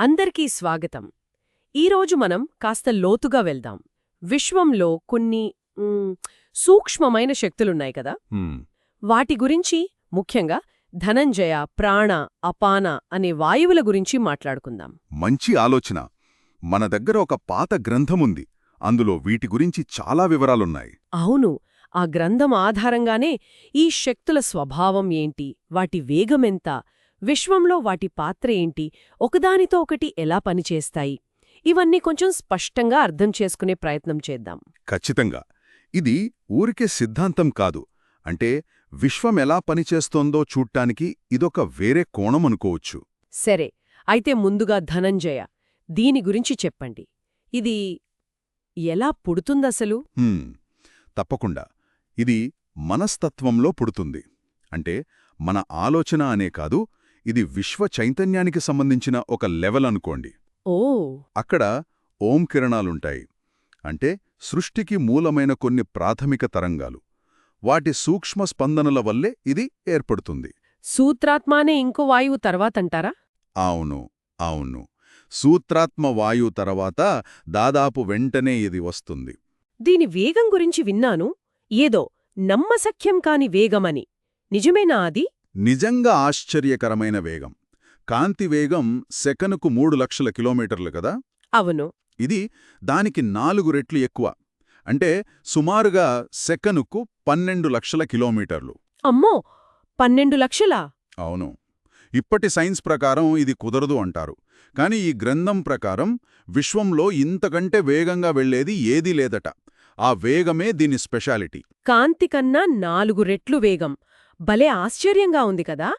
అందరికీ స్వాగతం. ఈరోజు మనం కాస్త లోతుగా వెళ్దాం. విశ్వంలో కొన్ని సూక్ష్మమైన శక్తులున్నాయి కదా? వాటి గురించి ముఖ్యంగా ధనంజయ ప్రాణ అపాన అనే వాయువుల గురించి మాట్లాడుకుందాం. మంచి ఆలోచన. మన దగ్గర ఒక పాత గ్రంథముంది. అందులో వీటి గురించి చాలా వివరాలున్నాయి. అవును. ఆ గ్రంథం ఆధారంగానే ఈ శక్తుల స్వభావం ఏంటి? వాటి వేగమెంత? విశ్వంలో వాటి పాత్ర ఏంటి? ఒకదానితో ఒకటి ఎలా పనిచేస్తాయి? ఇవన్నీ కొంచెం స్పష్టంగా అర్థం చేసుకునే ప్రయత్నం చేద్దాం. ఖచ్చితంగా. ఇది ఊరికే సిద్ధాంతం కాదు. అంటే విశ్వం ఎలా పనిచేస్తోందో చూడ్డానికి ఇదొక వేరే కోణం అనుకోవచ్చు. సరే. అయితే ముందుగా ధనంజయ దీని గురించి చెప్పండి. ఇది ఎలా పుడుతుందసలు? తప్పకుండా. ఇది మనస్తత్వంలో పుడుతుంది. అంటే మన ఆలోచన అనే కాదు ఇది విశ్వ చైతన్యానికి సంబంధించిన ఒక లెవెల్ అనుకోండి. ఓ. అక్కడ ఓం కిరణాలుంటాయి. అంటే సృష్టికి మూలమైన కొన్ని ప్రాథమిక తరంగాలు. వాటి సూక్ష్మ స్పందనల వల్లే ఇది ఏర్పడుతుంది. సూత్రాత్మానే ఇంకో వాయువు తర్వాతంటారా? అవును అవును. సూత్రాత్మ వాయు తర్వాత దాదాపు వెంటనే ఇది వస్తుంది. దీని వేగం గురించి విన్నాను. ఏదో నమ్మసఖ్యం కాని వేగమని. నిజమేనా అది? నిజంగా ఆశ్చర్యకరమైన వేగం. కాంతి వేగం సెకనుకు మూడు లక్షల కిలోమీటర్లు కదా? అవును. ఇది దానికి నాలుగు రెట్లు ఎక్కువ. అంటే సుమారుగా సెకనుకు పన్నెండు లక్షల కిలోమీటర్లు. అమ్మో! పన్నెండు లక్షలా? అవును. ఇప్పటి సైన్స్ ప్రకారం ఇది కుదరదు అంటారు. కాని ఈ గ్రంథం ప్రకారం విశ్వంలో ఇంతకంటే వేగంగా వెళ్ళేది ఏదీ లేదట. ఆ వేగమే దీని స్పెషాలిటీ. కాంతి కన్నా నాలుగు రెట్లు వేగం. భలే ఆశ్చర్యంగా ఉంది కదా!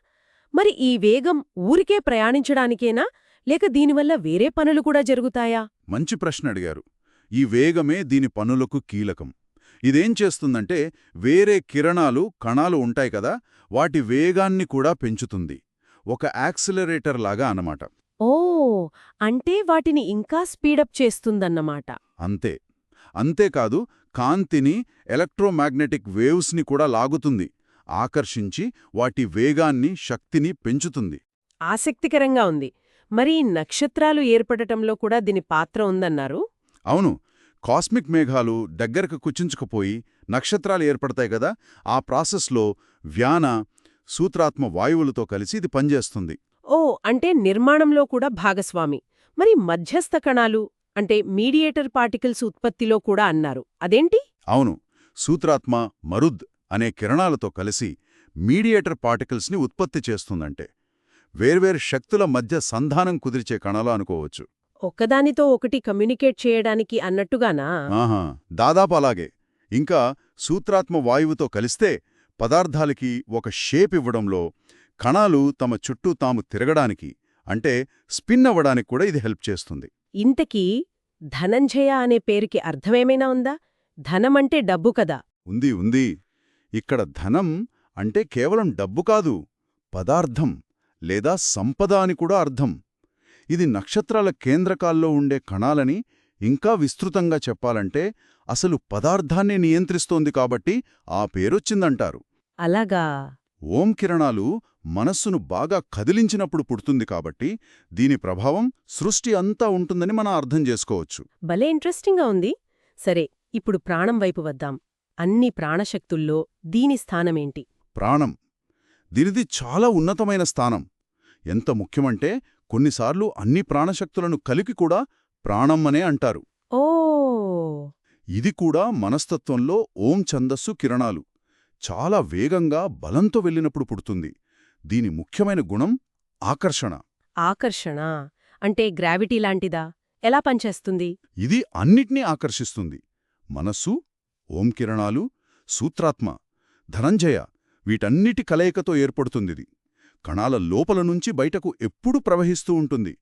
మరి ఈ వేగం ఊరికే ప్రయాణించడానికేనా? లేక దీనివల్ల వేరే పనులు కూడా జరుగుతాయా? మంచి ప్రశ్న అడిగారు. ఈ వేగమే దీని పనులకు కీలకం. ఇదేం చేస్తుందంటే వేరే కిరణాలు కణాలు ఉంటాయి కదా వాటి వేగాన్ని కూడా పెంచుతుంది. ఒక యాక్సిలరేటర్ లాగా అన్నమాట. ఓ! అంటే వాటిని ఇంకా స్పీడప్ చేస్తుందన్నమాట. అంతే. అంతేకాదు కాంతిని ఎలక్ట్రోమాగ్నెటిక్ వేవ్స్ని కూడా లాగుతుంది ఆకర్షించి వాటి వేగాన్ని శక్తిని పెంచుతుంది. ఆసక్తికరంగా ఉంది. మరి నక్షత్రాలు ఏర్పడటంలో కూడా దీని పాత్ర ఉందన్నారు? అవును. కాస్మిక్ మేఘాలు దగ్గరకు కుచించుకుపోయి నక్షత్రాలు ఏర్పడతాయి కదా ఆ ప్రాసెస్లో వ్యాన సూత్రాత్మ వాయువులతో కలిసి ఇది పనిచేస్తుంది. ఓ అంటే నిర్మాణంలో కూడా భాగస్వామి. మరి మధ్యస్థ కణాలు అంటే మీడియేటర్ పార్టికల్స్ ఉత్పత్తిలో కూడా అన్నారు. అదేంటి? అవును. సూత్రాత్మ మరుద్ అనే కిరణాలతో కలిసి మీడియేటర్ పార్టికల్స్ని ఉత్పత్తి చేస్తుందంటే. వేర్వేరు శక్తుల మధ్య సంధానం కుదిర్చే కణాలు అనుకోవచ్చు. ఒక్కదానితో ఒకటి కమ్యూనికేట్ చేయడానికి అన్నట్టుగానా? ఆహా దాదాపు అలాగే. ఇంకా సూత్రాత్మ వాయువుతో కలిస్తే పదార్థాలకి ఒక షేప్ ఇవ్వడంలో కణాలు తమ చుట్టూ తాము తిరగడానికి అంటే స్పిన్ అవ్వడానికి కూడా ఇది హెల్ప్ చేస్తుంది. ఇంతకీ ధనంజయ అనే పేరుకి అర్థమేమైనా ఉందా? ధనమంటే డబ్బు కదా. ఉంది ఉంది. ఇక్కడ ధనం అంటే కేవలం డబ్బు కాదు పదార్థం లేదా సంపద అని కూడా అర్థం. ఇది నక్షత్రాల కేంద్రకాల్లో ఉండే కణాలని ఇంకా విస్తృతంగా చెప్పాలంటే అసలు పదార్థాన్ని నియంత్రిస్తోంది కాబట్టి ఆ పేరొచ్చిందంటారు. అలాగా. ఓం కిరణాలు మనస్సును బాగా కదిలించినప్పుడు పుడుతుంది కాబట్టి దీని ప్రభావం సృష్టి అంతా ఉంటుందని మనం అర్థం చేసుకోవచ్చు. భలే ఇంట్రెస్టింగ్గా ఉంది. సరే ఇప్పుడు ప్రాణం వైపు వద్దాం. అన్ని ప్రాణశక్తుల్లో దీని స్థానమేంటి ప్రాణం. దీనిది చాలా ఉన్నతమైన స్థానం. ఎంత ముఖ్యమంటే కొన్నిసార్లు అన్ని ప్రాణశక్తులను కలిపి కూడా ప్రాణం అనే అంటారు. ఓ! ఇది కూడా మనస్తత్వంలో ఓం ఛందస్సు కిరణాలు. చాలా వేగంగా బలంతో వెళ్ళినప్పుడు పుడుతుంది. దీని ముఖ్యమైన గుణం ఆకర్షణ. ఆకర్షణ? అంటే గ్రావిటీ లాంటిదా? ఎలా పనిచేస్తుంది? ఇది అన్నిటినీ ఆకర్షిస్తుంది. మనస్సు ఓం కిరణాలు సూత్రాత్మ ధనంజయ వీటన్నిటి కలయికతో ఏర్పడుతుందిది. కణాల లోపల నుంచి బయటకు ఎప్పుడూ ప్రవహిస్తూ ఉంటుంది.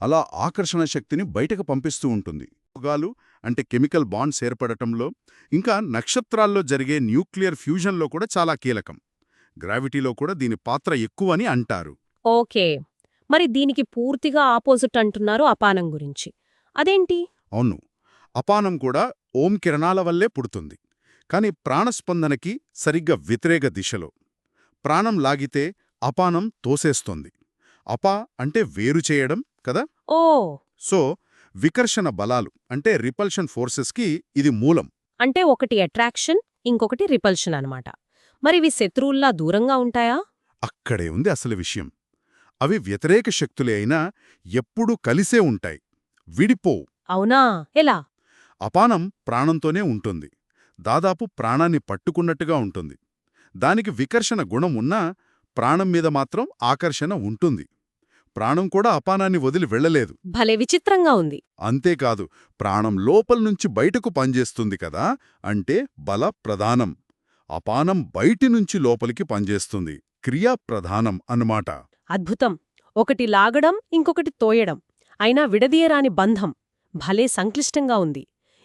అలా ఆకర్షణ శక్తిని బయటకు పంపిస్తూ ఉంటుంది. యోగాలు అంటే కెమికల్ బాండ్స్ ఏర్పడటంలో ఇంకా నక్షత్రాల్లో జరిగే న్యూక్లియర్ ఫ్యూజన్లో కూడా చాలా కీలకం. గ్రావిటీలో కూడా దీని పాత్ర ఎక్కువని అంటారు. ఓకే. మరి దీనికి పూర్తిగా ఆపోజిట్ అంటున్నారు అపానం గురించి. అదేంటి? అవును. అపానం కూడా ఓం కిరణాల వల్లే పుడుతుంది. కాని ప్రాణస్పందనకి సరిగ్గా వ్యతిరేక దిశలో. ప్రాణం లాగితే అపానం తోసేస్తోంది. అపా అంటే వేరు చేయడం కదా? ఓ! సో వికర్షణ బలాలు అంటే రిపల్షన్ ఫోర్సెస్కి ఇది మూలం. అంటే ఒకటి అట్రాక్షన్ ఇంకొకటి రిపల్షన్ అన్నమాట. మరి ఇవి శత్రువుల్లా దూరంగా ఉంటాయా? అక్కడే ఉంది అసలు విషయం. అవి వ్యతిరేక శక్తులే అయినా ఎప్పుడూ కలిసే ఉంటాయి. విడిపోవు. అవునా? ఎలా? అపానం ప్రాణంతోనే ఉంటుంది. దాదాపు ప్రాణాన్ని పట్టుకున్నట్టుగా ఉంటుంది. దానికి వికర్షణ గుణం ఉన్నా ప్రాణం మీద మాత్రం ఆకర్షణ ఉంటుంది. ప్రాణం కూడా అపానాన్ని వదిలి వెళ్ళలేదు. భలే విచిత్రంగా ఉంది. అంతేకాదు ప్రాణం లోపల నుంచి బయటకు పనిచేస్తుంది కదా అంటే బల ప్రధానం. అపానం బయటి నుంచి లోపలికి పనిచేస్తుంది. క్రియా ప్రధానం అన్నమాట. అద్భుతం. ఒకటి లాగడం ఇంకొకటి తోయడం అయినా విడదీయరాని బంధం. భలే సంక్లిష్టంగా ఉంది.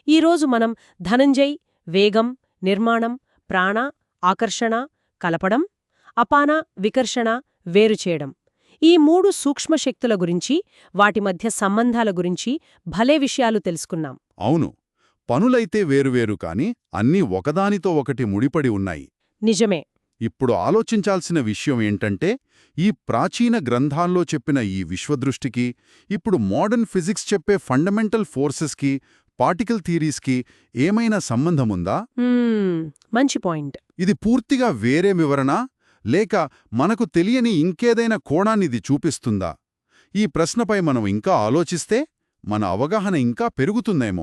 ఈరోజు మనం ధనంజయ్ వేగం నిర్మాణం ప్రాణ ఆకర్షణ కలపడం అపాన వికర్షణ వేరుచేయడం ఈ మూడు సూక్ష్మశక్తుల గురించి వాటి మధ్య సంబంధాల గురించి భలే విషయాలు తెలుసుకున్నాం. అవును. పనులైతే వేరువేరు కాని అన్నీ ఒకదానితో ఒకటి ముడిపడి ఉన్నాయి. నిజమే. ఇప్పుడు ఆలోచించాల్సిన విషయం ఏంటంటే ఈ ప్రాచీన గ్రంథాల్లో చెప్పిన ఈ విశ్వదృష్టికి ఇప్పుడు మోడర్న్ ఫిజిక్స్ చెప్పే ఫండమెంటల్ ఫోర్సెస్కి పార్టికల్ థీరీస్కి ఏమైనా సంబంధముందా? మంచి పాయింట్. ఇది పూర్తిగా వేరే వివరణ లేక మనకు తెలియని ఇంకేదైనా కోణాన్నిది చూపిస్తుందా? ఈ ప్రశ్నపై మనం ఇంకా ఆలోచిస్తే మన అవగాహన ఇంకా పెరుగుతుందేమో.